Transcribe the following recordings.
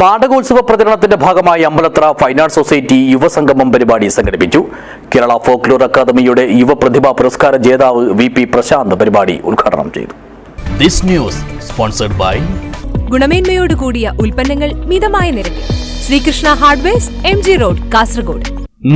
നാടകോത്സവ പ്രചരണത്തിന്റെ ഭാഗമായി Ambalathara fine arts society യുവസംഗമം പരിപാടി സംഘടിപ്പിച്ചു. കേരള ഫോക്ലോർ അക്കാദമിയുടെ യുവപ്രതിഭാ പുരസ്കാര ജേതാവ് വി പി പ്രശാന്ത് പരിപാടി ഉദ്ഘാടനം ചെയ്തു. This news sponsored by ഗുണമേന്മയോട് കൂടിയ ഉൽപ്പന്നങ്ങൾ മിതമായ നിരക്കിൽ. Sreekrishna hardwares M G road Kasaragod.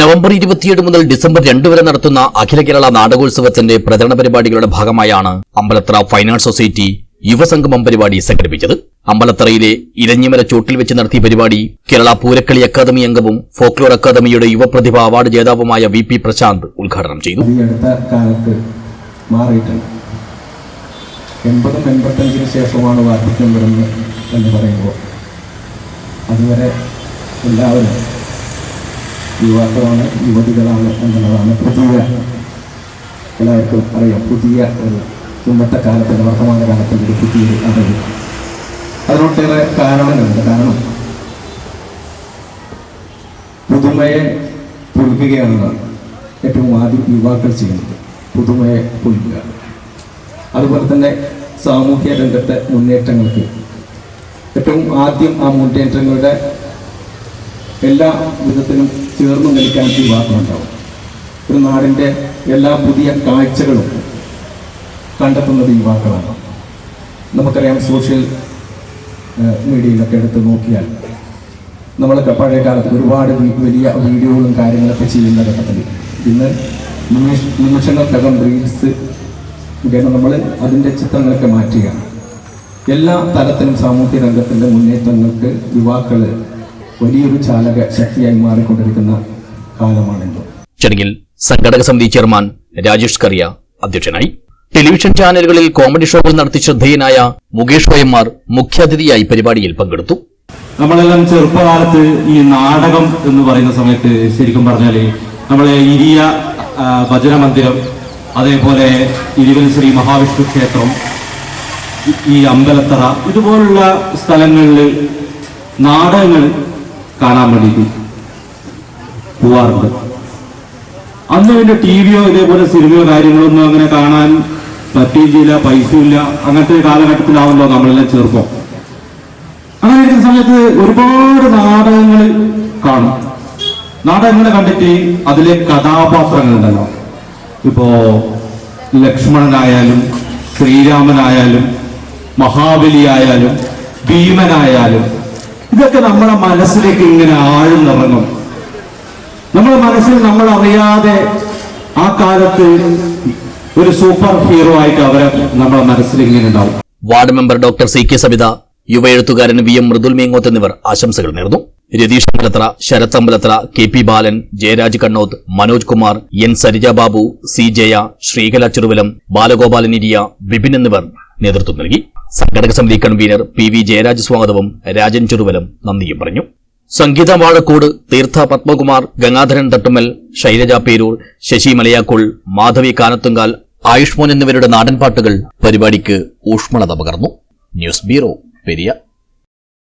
November ഇരുപത്തിയേഴ് മുതൽ ഡിസംബർ രണ്ട് വരെ നടത്തുന്ന അഖില കേരള നാടകോത്സവത്തിന്റെ പ്രചരണ പരിപാടികളുടെ ഭാഗമായാണ് അമ്പലത്ര ഫൈൻ ആർട്സ് സൊസൈറ്റി യുവസംഗമം പരിപാടി സംഘടിപ്പിച്ചത് അമ്പലത്തറയിലെ ഇരഞ്ഞിമല ചോട്ടിൽ വെച്ച് നടത്തിയ പരിപാടി കേരള പൂരക്കളി അക്കാദമി അംഗവും ഫോക്ലോർ അക്കാദമിയുടെ യുവപ്രതിഭ അവാർഡ് ജേതാവുമായ വി പി പ്രശാന്ത് ഉദ്ഘാടനം ചെയ്തു. എൺപതും എൺപത്തഞ്ചിന് ശേഷമാണ് വാർദ്ധക്യം വരുന്നത് എന്ന് പറയുമ്പോൾ. അതുവരെ എല്ലാവരും യുവാക്കളാണ് യുവതികളാണ് എന്നുള്ളതാണ് പുതിയ എല്ലാവർക്കും അറിയാം പുതിയ ഒരു ഇന്നത്തെ കാലത്ത് വർത്തമാന കാലത്ത് പുതിയൊരു അറിവ് അതിനൊട്ടേറെ കാരണങ്ങളുണ്ട്. കാരണം പുതുമയെ പുൽകുകയാണ് ഏറ്റവും ആദ്യം യുവാക്കൾ ചെയ്യുന്നത്. പുതുമയെ പുൽകുക അതുപോലെ തന്നെ സാമൂഹ്യ രംഗത്തെ മുന്നേറ്റങ്ങൾക്ക് ഏറ്റവും ആദ്യം ആ മുന്നേറ്റങ്ങളുടെ എല്ലാ വിധത്തിലും ചേർന്ന് നിൽക്കാൻ യുവാക്കളുണ്ടാവും. ഒരു നാടിന്റെ എല്ലാ പുതിയ കാഴ്ചകളും കണ്ടെത്തുന്നത് യുവാക്കളാണ്. നമുക്കറിയാം സോഷ്യൽ മീഡിയയിലൊക്കെ എടുത്ത് നോക്കിയാൽ നമ്മളൊക്കെ പഴയ കാലത്ത് ഒരുപാട് വലിയ വീഡിയോകളും കാര്യങ്ങളൊക്കെ ചെയ്യുന്ന ഘട്ടത്തിൽ ഇന്ന് നിമിഷ നിമിഷങ്ങൾക്കകം റീൽസ് മുഖേന നമ്മൾ അതിന്റെ ചിത്രങ്ങളൊക്കെ മാറ്റുകയാണ്. എല്ലാ തലത്തിലും സാമൂഹ്യ രംഗത്തിന്റെ മുന്നേറ്റങ്ങൾക്ക് യുവാക്കൾ വലിയൊരു ചാലക ശക്തിയായി മാറിക്കൊണ്ടിരിക്കുന്ന കാലമാണിന്ന് ചടങ്ങിൽ സംഘടക സമിതി ചെയർമാൻ രാജേഷ് കറിയ അധ്യക്ഷനായി. ടെലിവിഷൻ ചാനലുകളിൽ കോമഡി ഷോകൾ നടത്തി ശ്രദ്ധേയനായ മുകേഷ് ഒയന്മാർ മുഖ്യാതിഥിയായി പരിപാടിയിൽ പങ്കെടുത്തു. നമ്മളെല്ലാം ചെറുപ്പകാലത്ത് ഈ നാടകം എന്ന് പറയുന്ന സമയത്ത് ശരിക്കും പറഞ്ഞാൽ നമ്മളെ ഇരിയ ഭജന മന്ദിരം അതേപോലെ ഇരുവൽ ശ്രീ മഹാവിഷ്ണു ക്ഷേത്രം ഈ അമ്പലത്തറ ഇതുപോലുള്ള സ്ഥലങ്ങളിൽ നാടകങ്ങൾ കാണാൻ വേണ്ടിയിട്ട് പോവാറുണ്ട്. അന്ന് പിന്നെ ടി വിയോ ഇതേപോലെ സിനിമയോ കാര്യങ്ങളൊന്നും അങ്ങനെ കാണാൻ പറ്റുകയും ചെയ്യില്ല പൈസയും ഇല്ല അങ്ങനത്തെ ഒരു കാലഘട്ടത്തിലാണല്ലോ നമ്മളെല്ലാം ചെറുപ്പം. അങ്ങനെ ഇരിക്കുന്ന സമയത്ത് ഒരുപാട് നാടകങ്ങൾ കാണും. നാടകങ്ങൾ കണ്ടിട്ട്? അതിലെ കഥാപാത്രങ്ങൾ ഉണ്ടല്ലോ ഇപ്പോ ലക്ഷ്മണനായാലും ശ്രീരാമനായാലും മഹാബലിയായാലും ഭീമനായാലും ഇതൊക്കെ നമ്മുടെ മനസ്സിലേക്ക് ഇങ്ങനെ ആഴ്ന്നിറങ്ങും. നമ്മുടെ മനസ്സിൽ നമ്മൾ അറിയാതെ ആ കാലത്ത് ഒരു സൂപ്പർ ഹീറോ ആയിട്ട് അവരെ നമ്മുടെ മനസ്സിൽ ഇങ്ങനെ ഉണ്ടാവും. Ward member doctor C K Sabitha യുവ എഴുത്തുകാരൻ വി എം മൃദുൽ മേങ്ങോത്ത് എന്നിവർ ആശംസകൾ നേർന്നു. Ratheesh Ambalathara Sarath Ambalathara K P Balan Jayaraj Kannoth Manoj Kumar N Sarija Babu C Jaya Sreekala Cheruvalam Balagopalan Iriya Bipin എന്നിവർ നേതൃത്വം നൽകി. സംഘടക സമിതി കൺവീനർ പി വി ജയരാജ് സ്വാഗതവും രാജൻ ചെറുവലം നന്ദിയും പറഞ്ഞു. സംഗീത വാഴക്കോട് തീർത്ഥ പത്മകുമാർ ഗംഗാധരൻ തട്ടുമൽ ശൈലജ പേരൂർ ശശി മലയാക്കുൾ മാധവി കാനത്തുങ്കാൽ ആയുഷ്മോൻ എന്നിവരുടെ നാടൻപാട്ടുകൾ പരിപാടിക്ക് ഊഷ്മളത പകർന്നു. News bureau Periya.